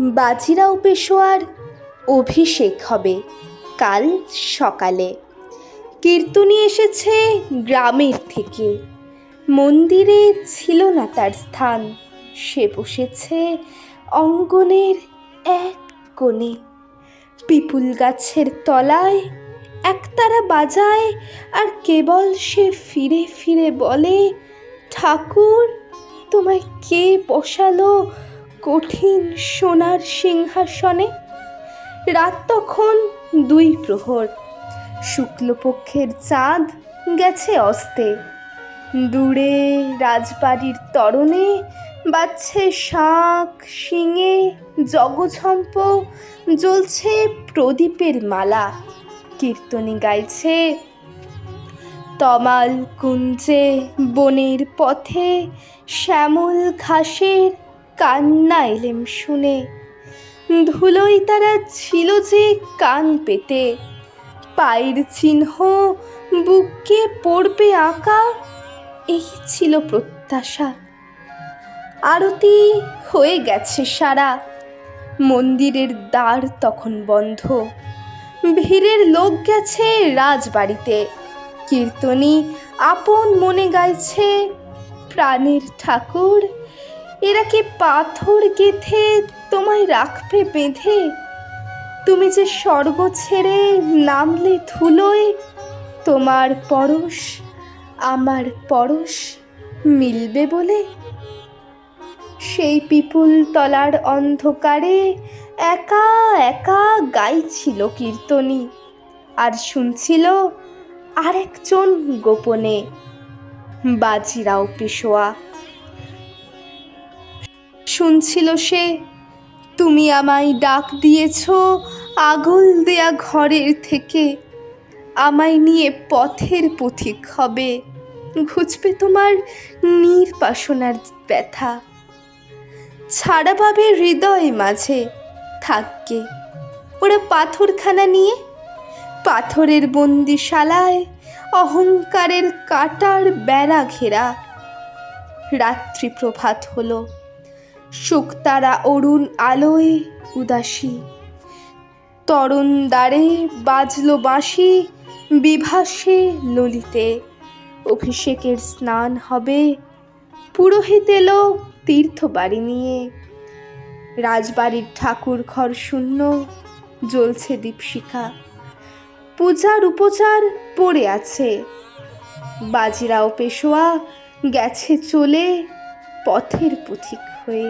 বাজিরাও পেশোয়ার, অভিষেক হবে কাল সকালে। কীর্তনী এসেছে গ্রামের থেকে। মন্দিরে ছিল না তার স্থান। সে বসেছে অঙ্গনের এক কোণে। পিপুল গাছের তলায় একতারা বাজায় আর কেবল সে ফিরে ফিরে বলে, ঠাকুর, তোমায় কে বসালো কঠিন সোনার সিংহাসনে, রাত তখন দুই প্রহর। শুক্লপক্ষের চাঁদ গেছে অস্তে। দূরে রাজবাড়ির তরণে বাজছে শাঁখ শিঙে, জগঝম্প, জ্বলছে প্রদীপের মালা। কীর্তনী গাইছে তমাল কুঞ্জে বনের পথে, শ্যামল ঘাসের কান্না এলেম শুনে। ধুলোই তারা ছিল যে কান পেতে। পায়ের চিহ্ন বুকে পড়বে আঁকা, এই ছিল প্রত্যাশা। আরতি হয়ে গেছে সারা। মন্দিরের দ্বার তখন বন্ধ। ভিড়ের লোক গেছে রাজবাড়িতে। কীর্তনী আপন মনে গাইছে প্রাণের ঠাকুর এরা কি পাথর গেথে তোমায় রাখবে বেঁধে? তুমি যে স্বর্গ ছেড়ে নামলে ধুলোয়, তোমার পরশ, আমার পরশ মিলবে বলে? সেই পিপুল তলার অন্ধকারে একা একা গাইছিল কীর্তনী, আর শুনছিল আরেকজন গোপনে। বাজিরাও পেশোয়া। শুনছিল সে, তুমি আমায় ডাক দিয়েছ আগল দেয়া ঘরের থেকে। আমায় নিয়ে পথের পথিক হবে। ঘুচবে তোমার নির্বাসনার ব্যথা। ছাড়া পাবে হৃদয় মাঝে থাকবে ওরা পাথরখানা নিয়ে, পাথরের বন্দিশালায়, অহংকারের কাটার বেড়া ঘেরা। রাত্রি প্রভাত হলো। শুকতারা অরুণ আলোয় উদাসী। তরণ দ্বারে বাজলো বাঁশি, বিভাসে ললিতে। অভিষেকের স্নান হবে, পুরোহিত এলো তীর্থ বাড়ি নিয়ে। রাজবাড়ির ঠাকুর ঘর শূন্য, জ্বলছে দীপশিখা। পূজার উপচার পড়ে আছে। বাজিরাও পেশোয়া, গেছে চলে পথের পথিক। হয়ে